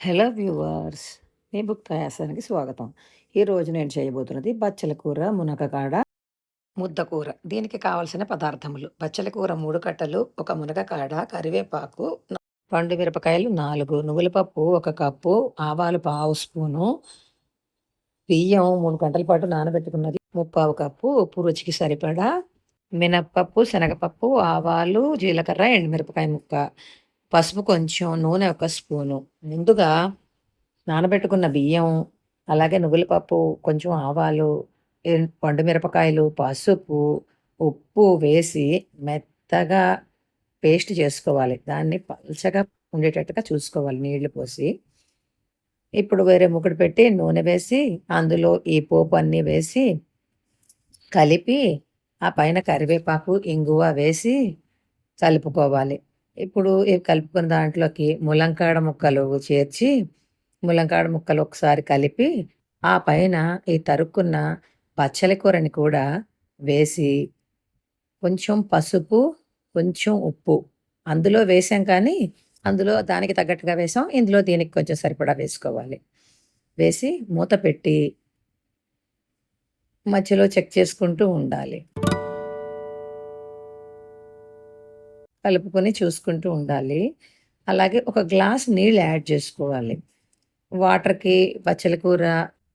Hello viewers మీ book ప్రయాసానికి స్వాగతం. ఈరోజు నేను చేయబోతున్నది బచ్చల కూర మునగకాడ ముద్దకూర దీనికి కావలసిన పదార్థములు. బచ్చల కూర మూడు కట్టలు ఒక మునగకాడ కరివేపాకు పండు మిరపకాయలు నాలుగు నువ్వుల పప్పు ఒక కప్పు ఆవాలు పావు స్పూను బియ్యం మూడు గంటల పాటు నానబెట్టుకున్నది ముప్పావు కప్పు ఉప్పు రుచికి సరిపడా మినప్పప్పు శనగపప్పు ఆవాలు జీలకర్ర ఎండుమిరపకాయ ముక్క. పసుపు కొంచెం నూనె ఒక స్పూను. ముందుగా నానబెట్టుకున్న బియ్యం అలాగే నువ్వుల పప్పు కొంచెం ఆవాలు పండు మిరపకాయలు పసుపు ఉప్పు వేసి మెత్తగా పేస్ట్ చేసుకోవాలి. దాన్ని పల్చగా ఉండేటట్టుగా చూసుకోవాలి నీళ్ళు పోసి. ఇప్పుడు వేరే ముక్కడు పెట్టి నూనె వేసి అందులో ఈ పోపు అన్నీ వేసి కలిపి ఆ పైన కరివేపాకు ఇంగువ వేసి కలుపుకోవాలి. ఇప్పుడు కలుపుకున్న దాంట్లోకి ములంకాడ ముక్కలు చేర్చి ములంకాడ ముక్కలు ఒకసారి కలిపి ఆ పైన ఈ తరుక్కున్న పచ్చలి కూరని కూడా వేసి కొంచెం పసుపు కొంచెం ఉప్పు అందులో వేసాం కానీ అందులో దానికి తగ్గట్టుగా వేసాం. ఇందులో దీనికి కొంచెం సరిపడా వేసుకోవాలి. వేసి మూత పెట్టి మధ్యలో చెక్ చేసుకుంటూ ఉండాలి. కలుపుకొని చూసుకుంటూ ఉండాలి. అలాగే ఒక గ్లాస్ నీళ్ళు యాడ్ చేసుకోవాలి. వాటర్కి పచ్చల కూర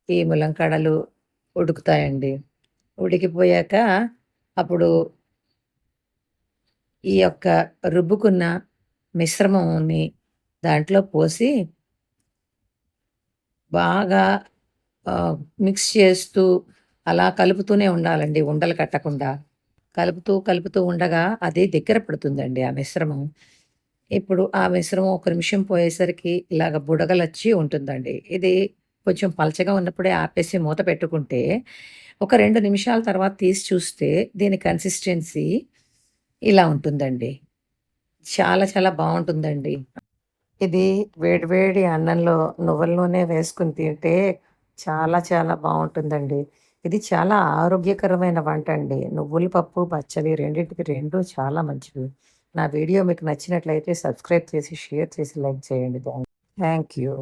ఈ ములంకడలు ఉడుకుతాయండి. ఉడికిపోయాక అప్పుడు ఈ యొక్క రుబ్బుకున్న మిశ్రమంని దాంట్లో పోసి బాగా మిక్స్ చేస్తూ అలా కలుపుతూనే ఉండాలండి. ఉండలు కట్టకుండా. కలుపుతూ కలుపుతూ ఉండగా అది దగ్గర పడుతుందండి ఆ మిశ్రమం. ఇప్పుడు ఆ మిశ్రమం ఒక నిమిషం పోయేసరికి ఇలాగ బుడగలొచ్చి ఉంటుందండి. ఇది కొంచెం పలచగా ఉన్నప్పుడే ఆపేసి మూత పెట్టుకుంటే ఒక రెండు నిమిషాల తర్వాత తీసి చూస్తే దీని కన్సిస్టెన్సీ ఇలా ఉంటుందండి. చాలా చాలా బాగుంటుందండి. ఇది వేడివేడి అన్నంలో నువ్వుల నూనె వేసుకుని తింటే చాలా చాలా బాగుంటుందండి. ఇది చాలా ఆరోగ్యకరమైన వంట అండి. నువ్వుల పప్పు పచ్చడి రెండింటికి రెండు చాలా మంచివి. నా వీడియో మీకు నచ్చినట్లయితే సబ్స్క్రైబ్ చేసి షేర్ చేసి లైక్ చేయండి. Thank you.